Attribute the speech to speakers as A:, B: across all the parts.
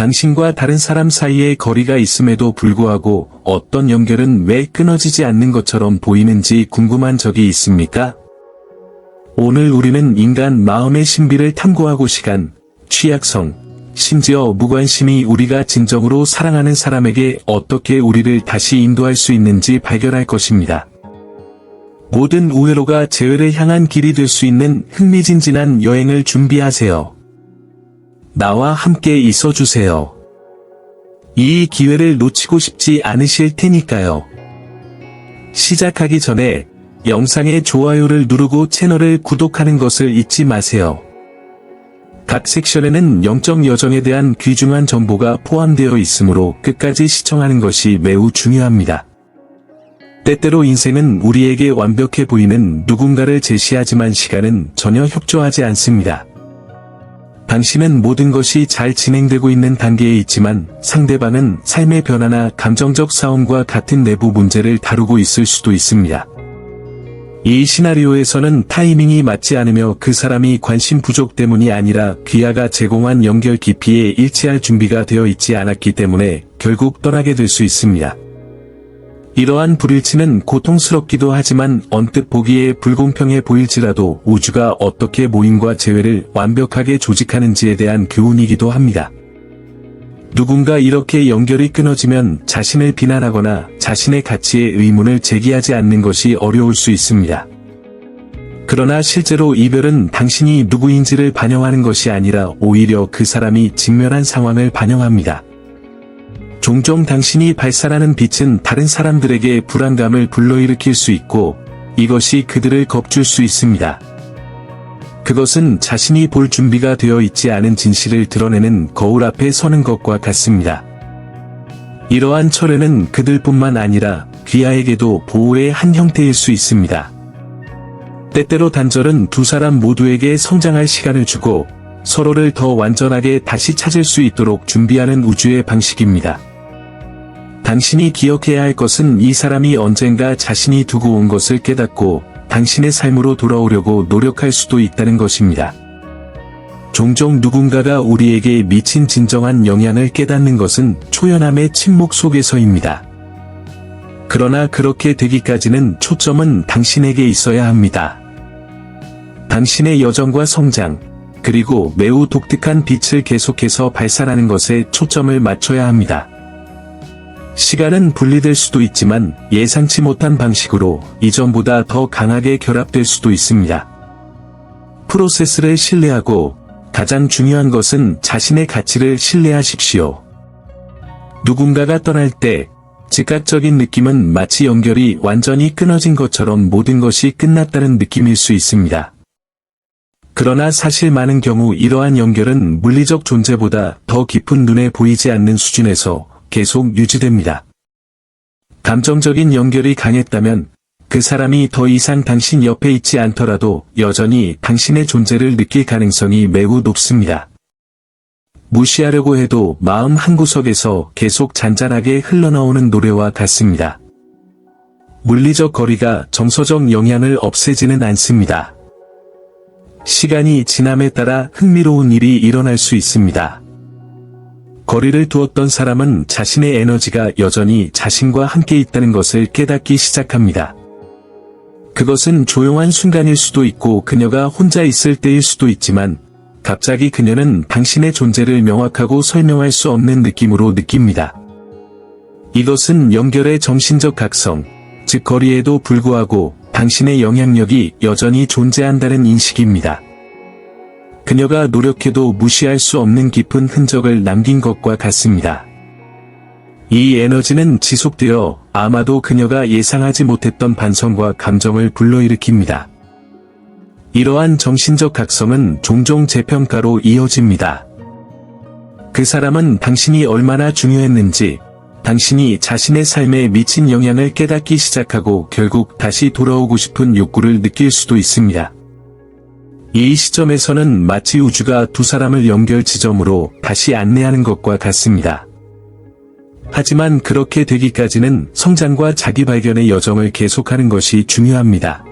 A: 당신과 다른 사람 사이에 거리가 있음에도 불구하고 어떤 연결은 왜 끊어지지 않는 것처럼 보이는지 궁금한 적이 있습니까? 오늘 우리는 인간 마음의 신비를 탐구하고 시간, 취약성, 심지어 무관심이 우리가 진정으로 사랑하는 사람에게 어떻게 우리를 다시 인도할 수 있는지 발견할 것입니다. 모든 우회로가 재회를 향한 길이 될 수 있는 흥미진진한 여행을 준비하세요. 나와 함께 있어 주세요. 이 기회를 놓치고 싶지 않으실 테니까요. 시작하기 전에 영상의 좋아요를 누르고 채널을 구독하는 것을 잊지 마세요. 각 섹션에는 영적 여정에 대한 귀중한 정보가 포함되어 있으므로 끝까지 시청하는 것이 매우 중요합니다. 때때로 인생은 우리에게 완벽해 보이는 누군가를 제시하지만 시간은 전혀 협조하지 않습니다. 당신은 모든 것이 잘 진행되고 있는 단계에 있지만 상대방은 삶의 변화나 감정적 싸움과 같은 내부 문제를 다루고 있을 수도 있습니다. 이 시나리오에서는 타이밍이 맞지 않으며 그 사람이 관심 부족 때문이 아니라 귀하가 제공한 연결 깊이에 일치할 준비가 되어 있지 않았기 때문에 결국 떠나게 될 수 있습니다. 이러한 불일치는 고통스럽기도 하지만 언뜻 보기에 불공평해 보일지라도 우주가 어떻게 모임과 재회를 완벽하게 조직하는지에 대한 교훈이기도 합니다. 누군가 이렇게 연결이 끊어지면 자신을 비난하거나 자신의 가치에 의문을 제기하지 않는 것이 어려울 수 있습니다. 그러나 실제로 이별은 당신이 누구인지를 반영하는 것이 아니라 오히려 그 사람이 직면한 상황을 반영합니다. 종종 당신이 발산하는 빛은 다른 사람들에게 불안감을 불러일으킬 수 있고 이것이 그들을 겁줄 수 있습니다. 그것은 자신이 볼 준비가 되어 있지 않은 진실을 드러내는 거울 앞에 서는 것과 같습니다. 이러한 철회는 그들뿐만 아니라 귀하에게도 보호의 한 형태일 수 있습니다. 때때로 단절은 두 사람 모두에게 성장할 시간을 주고 서로를 더 완전하게 다시 찾을 수 있도록 준비하는 우주의 방식입니다. 당신이 기억해야 할 것은 이 사람이 언젠가 자신이 두고 온 것을 깨닫고 당신의 삶으로 돌아오려고 노력할 수도 있다는 것입니다. 종종 누군가가 우리에게 미친 진정한 영향을 깨닫는 것은 초연함의 침묵 속에서입니다. 그러나 그렇게 되기까지는 초점은 당신에게 있어야 합니다. 당신의 여정과 성장, 그리고 매우 독특한 빛을 계속해서 발산하는 것에 초점을 맞춰야 합니다. 시간은 분리될 수도 있지만 예상치 못한 방식으로 이전보다 더 강하게 결합될 수도 있습니다. 프로세스를 신뢰하고 가장 중요한 것은 자신의 가치를 신뢰하십시오. 누군가가 떠날 때 즉각적인 느낌은 마치 연결이 완전히 끊어진 것처럼 모든 것이 끝났다는 느낌일 수 있습니다. 그러나 사실 많은 경우 이러한 연결은 물리적 존재보다 더 깊은 눈에 보이지 않는 수준에서 계속 유지됩니다. 감정적인 연결이 강했다면 그 사람이 더 이상 당신 옆에 있지 않더라도 여전히 당신의 존재를 느낄 가능성이 매우 높습니다. 무시하려고 해도 마음 한구석에서 계속 잔잔하게 흘러나오는 노래와 같습니다. 물리적 거리가 정서적 영향을 없애지는 않습니다. 시간이 지남에 따라 흥미로운 일이 일어날 수 있습니다. 거리를 두었던 사람은 자신의 에너지가 여전히 자신과 함께 있다는 것을 깨닫기 시작합니다. 그것은 조용한 순간일 수도 있고 그녀가 혼자 있을 때일 수도 있지만 갑자기 그녀는 당신의 존재를 명확하고 설명할 수 없는 느낌으로 느낍니다. 이것은 연결의 정신적 각성, 즉 거리에도 불구하고 당신의 영향력이 여전히 존재한다는 인식입니다. 그녀가 노력해도 무시할 수 없는 깊은 흔적을 남긴 것과 같습니다. 이 에너지는 지속되어 아마도 그녀가 예상하지 못했던 반성과 감정을 불러일으킵니다. 이러한 정신적 각성은 종종 재평가로 이어집니다. 그 사람은 당신이 얼마나 중요했는지, 당신이 자신의 삶에 미친 영향을 깨닫기 시작하고 결국 다시 돌아오고 싶은 욕구를 느낄 수도 있습니다. 이 시점에서는 마치 우주가 두 사람을 연결 지점으로 다시 안내하는 것과 같습니다. 하지만 그렇게 되기까지는 성장과 자기 발견의 여정을 계속하는 것이 중요합니다.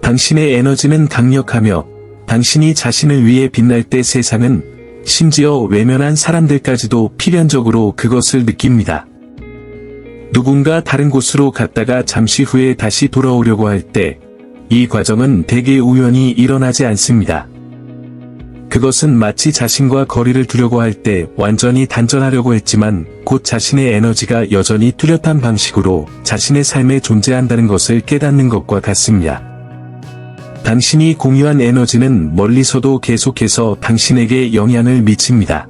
A: 당신의 에너지는 강력하며 당신이 자신을 위해 빛날 때 세상은 심지어 외면한 사람들까지도 필연적으로 그것을 느낍니다. 누군가 다른 곳으로 갔다가 잠시 후에 다시 돌아오려고 할 때, 이 과정은 대개 우연히 일어나지 않습니다. 그것은 마치 자신과 거리를 두려고 할 때 완전히 단절하려고 했지만 곧 자신의 에너지가 여전히 뚜렷한 방식으로 자신의 삶에 존재한다는 것을 깨닫는 것과 같습니다. 당신이 공유한 에너지는 멀리서도 계속해서 당신에게 영향을 미칩니다.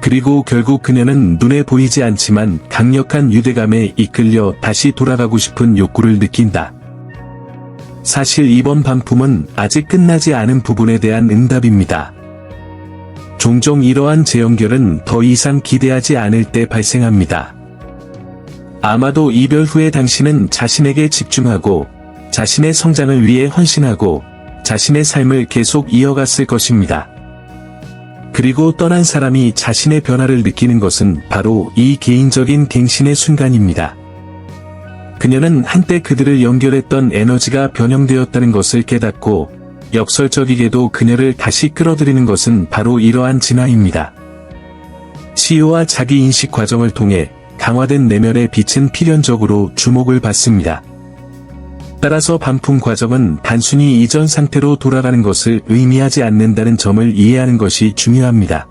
A: 그리고 결국 그녀는 눈에 보이지 않지만 강력한 유대감에 이끌려 다시 돌아가고 싶은 욕구를 느낀다. 사실 이번 반품은 아직 끝나지 않은 부분에 대한 응답입니다. 종종 이러한 재연결은 더 이상 기대하지 않을 때 발생합니다. 아마도 이별 후에 당신은 자신에게 집중하고 자신의 성장을 위해 헌신하고 자신의 삶을 계속 이어갔을 것입니다. 그리고 떠난 사람이 자신의 변화를 느끼는 것은 바로 이 개인적인 갱신의 순간입니다. 그녀는 한때 그들을 연결했던 에너지가 변형되었다는 것을 깨닫고 역설적이게도 그녀를 다시 끌어들이는 것은 바로 이러한 진화입니다. 치유와 자기 인식 과정을 통해 강화된 내면의 빛은 필연적으로 주목을 받습니다. 따라서 반품 과정은 단순히 이전 상태로 돌아가는 것을 의미하지 않는다는 점을 이해하는 것이 중요합니다.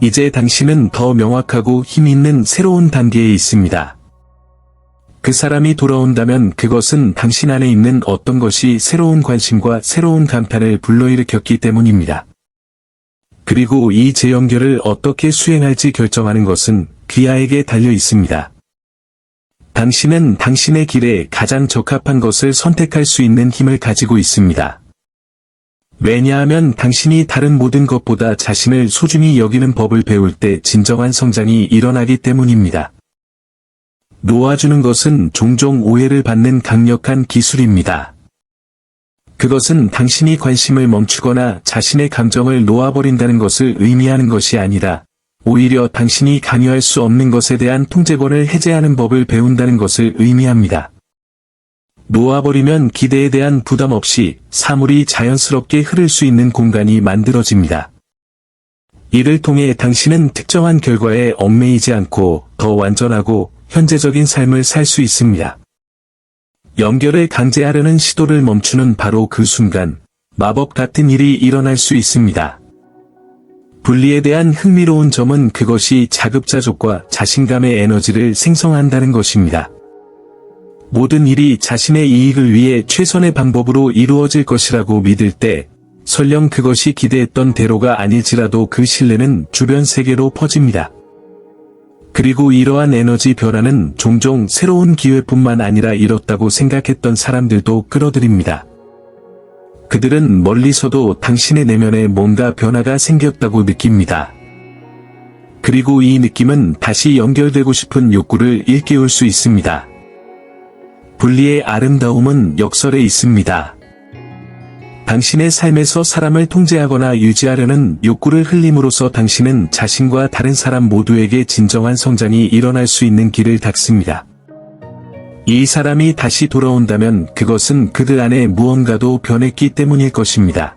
A: 이제 당신은 더 명확하고 힘있는 새로운 단계에 있습니다. 그 사람이 돌아온다면 그것은 당신 안에 있는 어떤 것이 새로운 관심과 새로운 감탄을 불러일으켰기 때문입니다. 그리고 이 재연결을 어떻게 수행할지 결정하는 것은 귀하에게 달려 있습니다. 당신은 당신의 길에 가장 적합한 것을 선택할 수 있는 힘을 가지고 있습니다. 왜냐하면 당신이 다른 모든 것보다 자신을 소중히 여기는 법을 배울 때 진정한 성장이 일어나기 때문입니다. 놓아주는 것은 종종 오해를 받는 강력한 기술입니다. 그것은 당신이 관심을 멈추거나 자신의 감정을 놓아버린다는 것을 의미하는 것이 아니라 오히려 당신이 관여할 수 없는 것에 대한 통제권을 해제하는 법을 배운다는 것을 의미합니다. 놓아버리면 기대에 대한 부담 없이 사물이 자연스럽게 흐를 수 있는 공간이 만들어집니다. 이를 통해 당신은 특정한 결과에 얽매이지 않고 더 완전하고 현재적인 삶을 살 수 있습니다. 연결을 강제하려는 시도를 멈추는 바로 그 순간 마법 같은 일이 일어날 수 있습니다. 분리에 대한 흥미로운 점은 그것이 자급자족과 자신감의 에너지를 생성한다는 것입니다. 모든 일이 자신의 이익을 위해 최선의 방법으로 이루어질 것이라고 믿을 때, 설령 그것이 기대했던 대로가 아닐지라도 그 신뢰는 주변 세계로 퍼집니다. 그리고 이러한 에너지 변화는 종종 새로운 기회뿐만 아니라 이렇다고 생각했던 사람들도 끌어들입니다. 그들은 멀리서도 당신의 내면에 뭔가 변화가 생겼다고 느낍니다. 그리고 이 느낌은 다시 연결되고 싶은 욕구를 일깨울 수 있습니다. 분리의 아름다움은 역설에 있습니다. 당신의 삶에서 사람을 통제하거나 유지하려는 욕구를 흘림으로써 당신은 자신과 다른 사람 모두에게 진정한 성장이 일어날 수 있는 길을 닫습니다. 이 사람이 다시 돌아온다면 그것은 그들 안에 무언가도 변했기 때문일 것입니다.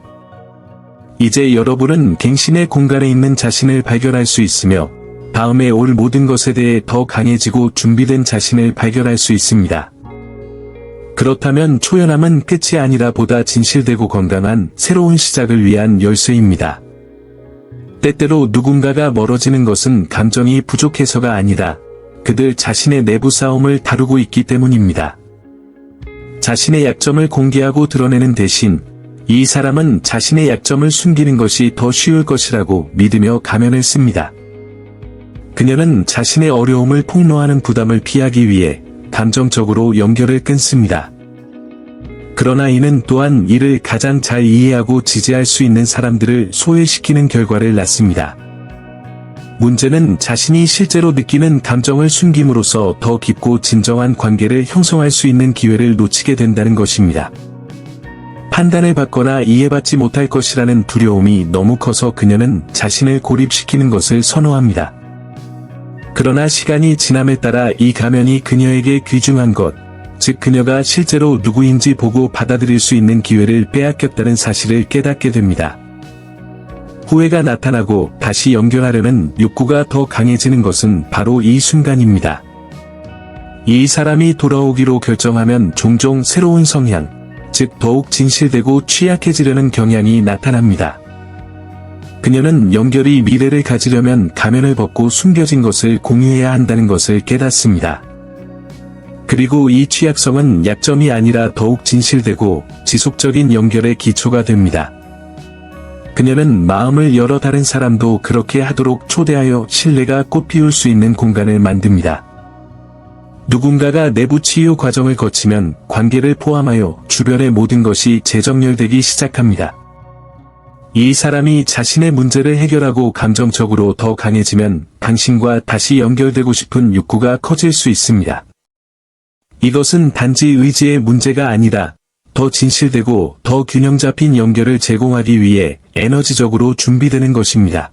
A: 이제 여러분은 갱신의 공간에 있는 자신을 발견할 수 있으며 다음에 올 모든 것에 대해 더 강해지고 준비된 자신을 발견할 수 있습니다. 그렇다면 초연함은 끝이 아니라 보다 진실되고 건강한 새로운 시작을 위한 열쇠입니다. 때때로 누군가가 멀어지는 것은 감정이 부족해서가 아니라 그들 자신의 내부 싸움을 다루고 있기 때문입니다. 자신의 약점을 공개하고 드러내는 대신 이 사람은 자신의 약점을 숨기는 것이 더 쉬울 것이라고 믿으며 가면을 씁니다. 그녀는 자신의 어려움을 폭로하는 부담을 피하기 위해 감정적으로 연결을 끊습니다. 그러나 이는 또한 이를 가장 잘 이해하고 지지할 수 있는 사람들을 소외시키는 결과를 낳습니다. 문제는 자신이 실제로 느끼는 감정을 숨김으로써 더 깊고 진정한 관계를 형성할 수 있는 기회를 놓치게 된다는 것입니다. 판단을 받거나 이해받지 못할 것이라는 두려움이 너무 커서 그녀는 자신을 고립시키는 것을 선호합니다. 그러나 시간이 지남에 따라 이 가면이 그녀에게 귀중한 것, 즉 그녀가 실제로 누구인지 보고 받아들일 수 있는 기회를 빼앗겼다는 사실을 깨닫게 됩니다. 후회가 나타나고 다시 연결하려는 욕구가 더 강해지는 것은 바로 이 순간입니다. 이 사람이 돌아오기로 결정하면 종종 새로운 성향, 즉 더욱 진실되고 취약해지려는 경향이 나타납니다. 그녀는 연결이 미래를 가지려면 가면을 벗고 숨겨진 것을 공유해야 한다는 것을 깨닫습니다. 그리고 이 취약성은 약점이 아니라 더욱 진실되고 지속적인 연결의 기초가 됩니다. 그녀는 마음을 열어 다른 사람도 그렇게 하도록 초대하여 신뢰가 꽃피울 수 있는 공간을 만듭니다. 누군가가 내부 치유 과정을 거치면 관계를 포함하여 주변의 모든 것이 재정렬되기 시작합니다. 이 사람이 자신의 문제를 해결하고 감정적으로 더 강해지면 당신과 다시 연결되고 싶은 욕구가 커질 수 있습니다. 이것은 단지 의지의 문제가 아니라 더 진실되고 더 균형 잡힌 연결을 제공하기 위해 에너지적으로 준비되는 것입니다.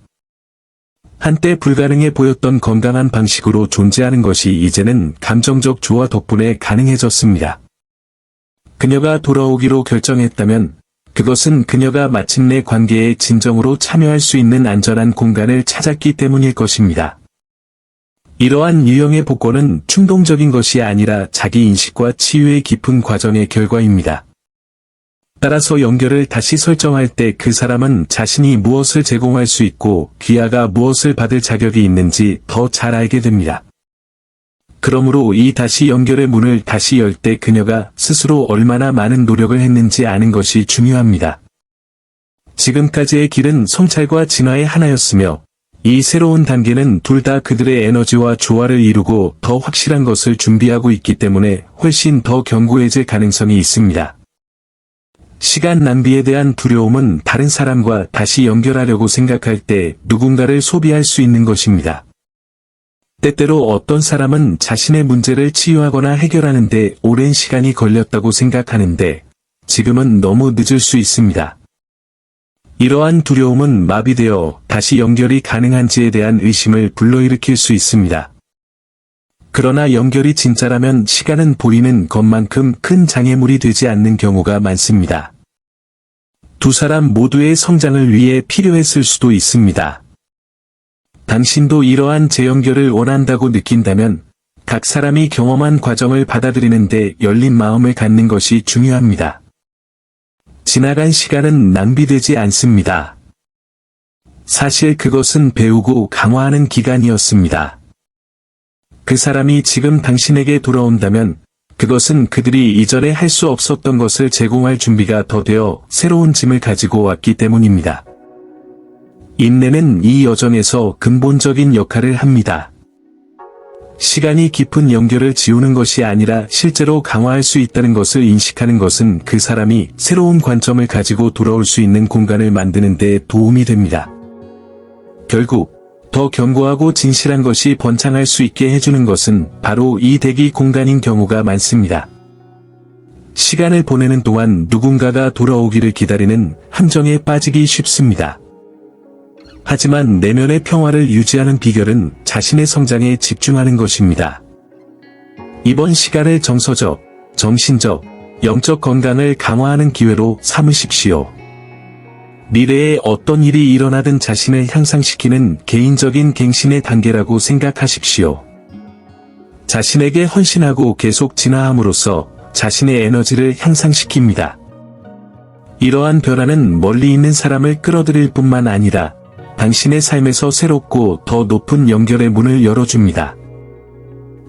A: 한때 불가능해 보였던 건강한 방식으로 존재하는 것이 이제는 감정적 조화 덕분에 가능해졌습니다. 그녀가 돌아오기로 결정했다면 그것은 그녀가 마침내 관계에 진정으로 참여할 수 있는 안전한 공간을 찾았기 때문일 것입니다. 이러한 유형의 복권은 충동적인 것이 아니라 자기 인식과 치유의 깊은 과정의 결과입니다. 따라서 연결을 다시 설정할 때 그 사람은 자신이 무엇을 제공할 수 있고 귀하가 무엇을 받을 자격이 있는지 더 잘 알게 됩니다. 그러므로 이 다시 연결의 문을 다시 열 때 그녀가 스스로 얼마나 많은 노력을 했는지 아는 것이 중요합니다. 지금까지의 길은 성찰과 진화의 하나였으며 이 새로운 단계는 둘 다 그들의 에너지와 조화를 이루고 더 확실한 것을 준비하고 있기 때문에 훨씬 더 견고해질 가능성이 있습니다. 시간 낭비에 대한 두려움은 다른 사람과 다시 연결하려고 생각할 때 누군가를 소비할 수 있는 것입니다. 때때로 어떤 사람은 자신의 문제를 치유하거나 해결하는데 오랜 시간이 걸렸다고 생각하는데 지금은 너무 늦을 수 있습니다. 이러한 두려움은 마비되어 다시 연결이 가능한지에 대한 의심을 불러일으킬 수 있습니다. 그러나 연결이 진짜라면 시간은 보이는 것만큼 큰 장애물이 되지 않는 경우가 많습니다. 두 사람 모두의 성장을 위해 필요했을 수도 있습니다. 당신도 이러한 재연결을 원한다고 느낀다면 각 사람이 경험한 과정을 받아들이는데 열린 마음을 갖는 것이 중요합니다. 지나간 시간은 낭비되지 않습니다. 사실 그것은 배우고 강화하는 기간이었습니다. 그 사람이 지금 당신에게 돌아온다면 그것은 그들이 이전에 할 수 없었던 것을 제공할 준비가 더 되어 새로운 짐을 가지고 왔기 때문입니다. 인내는 이 여정에서 근본적인 역할을 합니다. 시간이 깊은 연결을 지우는 것이 아니라 실제로 강화할 수 있다는 것을 인식하는 것은 그 사람이 새로운 관점을 가지고 돌아올 수 있는 공간을 만드는 데 도움이 됩니다. 결국, 더 견고하고 진실한 것이 번창할 수 있게 해주는 것은 바로 이 대기 공간인 경우가 많습니다. 시간을 보내는 동안 누군가가 돌아오기를 기다리는 함정에 빠지기 쉽습니다. 하지만 내면의 평화를 유지하는 비결은 자신의 성장에 집중하는 것입니다. 이번 시간을 정서적, 정신적, 영적 건강을 강화하는 기회로 삼으십시오. 미래에 어떤 일이 일어나든 자신을 향상시키는 개인적인 갱신의 단계라고 생각하십시오. 자신에게 헌신하고 계속 진화함으로써 자신의 에너지를 향상시킵니다. 이러한 변화는 멀리 있는 사람을 끌어들일 뿐만 아니라 당신의 삶에서 새롭고 더 높은 연결의 문을 열어줍니다.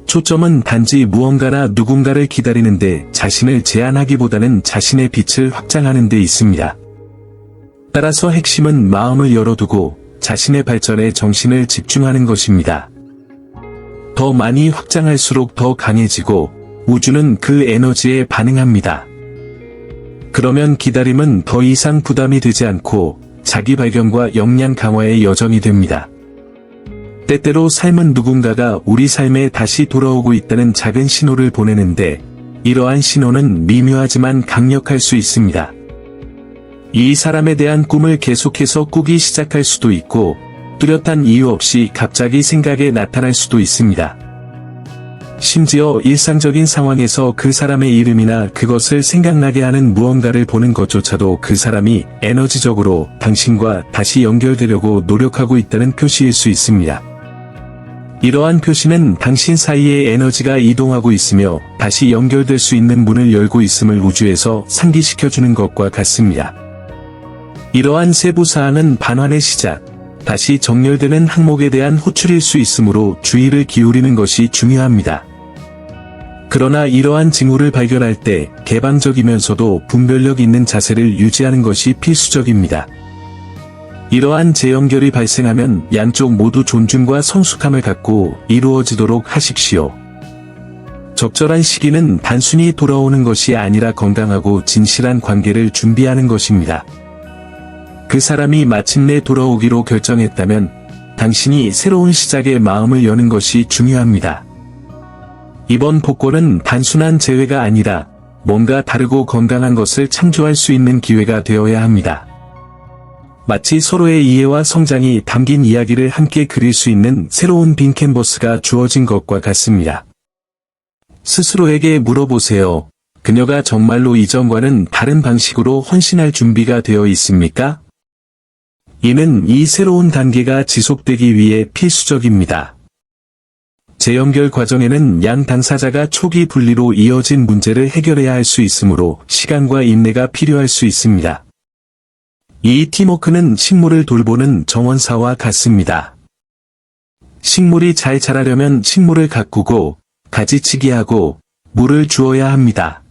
A: 초점은 단지 무언가나 누군가를 기다리는데 자신을 제한하기보다는 자신의 빛을 확장하는 데 있습니다. 따라서 핵심은 마음을 열어두고 자신의 발전에 정신을 집중하는 것입니다. 더 많이 확장할수록 더 강해지고 우주는 그 에너지에 반응합니다. 그러면 기다림은 더 이상 부담이 되지 않고 자기 발견과 역량 강화의 여정이 됩니다. 때때로 삶은 누군가가 우리 삶에 다시 돌아오고 있다는 작은 신호를 보내는데 이러한 신호는 미묘하지만 강력할 수 있습니다. 이 사람에 대한 꿈을 계속해서 꾸기 시작할 수도 있고 뚜렷한 이유 없이 갑자기 생각에 나타날 수도 있습니다. 심지어 일상적인 상황에서 그 사람의 이름이나 그것을 생각나게 하는 무언가를 보는 것조차도 그 사람이 에너지적으로 당신과 다시 연결되려고 노력하고 있다는 표시일 수 있습니다. 이러한 표시는 당신 사이의 에너지가 이동하고 있으며 다시 연결될 수 있는 문을 열고 있음을 우주에서 상기시켜주는 것과 같습니다. 이러한 세부 사항은 반환의 시작, 다시 정렬되는 항목에 대한 호출일 수 있으므로 주의를 기울이는 것이 중요합니다. 그러나 이러한 징후를 발견할 때 개방적이면서도 분별력 있는 자세를 유지하는 것이 필수적입니다. 이러한 재연결이 발생하면 양쪽 모두 존중과 성숙함을 갖고 이루어지도록 하십시오. 적절한 시기는 단순히 돌아오는 것이 아니라 건강하고 진실한 관계를 준비하는 것입니다. 그 사람이 마침내 돌아오기로 결정했다면 당신이 새로운 시작에 마음을 여는 것이 중요합니다. 이번 복권은 단순한 재회가 아니라 뭔가 다르고 건강한 것을 창조할 수 있는 기회가 되어야 합니다. 마치 서로의 이해와 성장이 담긴 이야기를 함께 그릴 수 있는 새로운 빈 캔버스가 주어진 것과 같습니다. 스스로에게 물어보세요. 그녀가 정말로 이전과는 다른 방식으로 헌신할 준비가 되어 있습니까? 이는 이 새로운 단계가 지속되기 위해 필수적입니다. 재연결 과정에는 양 당사자가 초기 분리로 이어진 문제를 해결해야 할 수 있으므로 시간과 인내가 필요할 수 있습니다. 이 팀워크는 식물을 돌보는 정원사와 같습니다. 식물이 잘 자라려면 식물을 가꾸고 가지치기 하고 물을 주어야 합니다.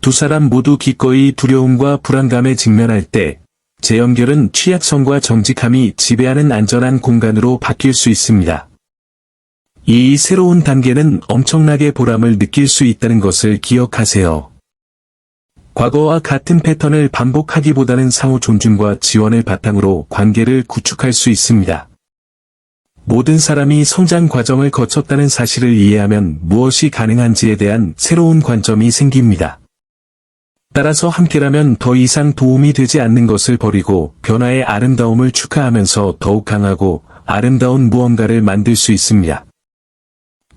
A: 두 사람 모두 기꺼이 두려움과 불안감에 직면할 때 재연결은 취약성과 정직함이 지배하는 안전한 공간으로 바뀔 수 있습니다. 이 새로운 단계는 엄청나게 보람을 느낄 수 있다는 것을 기억하세요. 과거와 같은 패턴을 반복하기보다는 상호 존중과 지원을 바탕으로 관계를 구축할 수 있습니다. 모든 사람이 성장 과정을 거쳤다는 사실을 이해하면 무엇이 가능한지에 대한 새로운 관점이 생깁니다. 따라서 함께라면 더 이상 도움이 되지 않는 것을 버리고 변화의 아름다움을 축하하면서 더욱 강하고 아름다운 무언가를 만들 수 있습니다.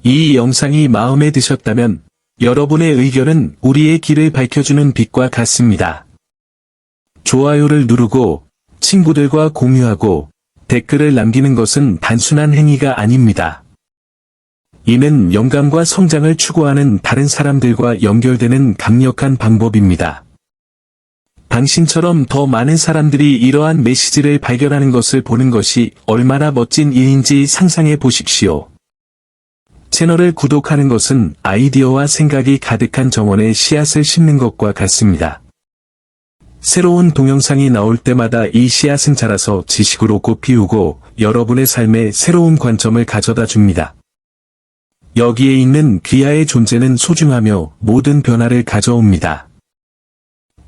A: 이 영상이 마음에 드셨다면 여러분의 의견은 우리의 길을 밝혀주는 빛과 같습니다. 좋아요를 누르고 친구들과 공유하고 댓글을 남기는 것은 단순한 행위가 아닙니다. 이는 영감과 성장을 추구하는 다른 사람들과 연결되는 강력한 방법입니다. 당신처럼 더 많은 사람들이 이러한 메시지를 발견하는 것을 보는 것이 얼마나 멋진 일인지 상상해 보십시오. 채널을 구독하는 것은 아이디어와 생각이 가득한 정원에 씨앗을 심는 것과 같습니다. 새로운 동영상이 나올 때마다 이 씨앗은 자라서 지식으로 꽃피우고 여러분의 삶에 새로운 관점을 가져다 줍니다. 여기에 있는 귀하의 존재는 소중하며 모든 변화를 가져옵니다.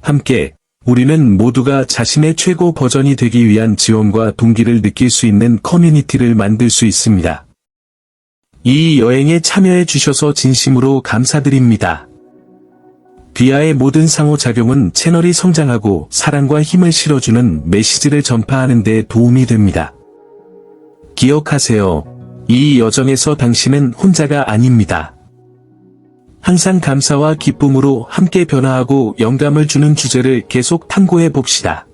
A: 함께 우리는 모두가 자신의 최고 버전이 되기 위한 지원과 동기를 느낄 수 있는 커뮤니티를 만들 수 있습니다. 이 여행에 참여해 주셔서 진심으로 감사드립니다. 비아의 모든 상호작용은 채널이 성장하고 사랑과 힘을 실어주는 메시지를 전파하는 데 도움이 됩니다. 기억하세요. 이 여정에서 당신은 혼자가 아닙니다. 항상 감사와 기쁨으로 함께 변화하고 영감을 주는 주제를 계속 탐구해 봅시다.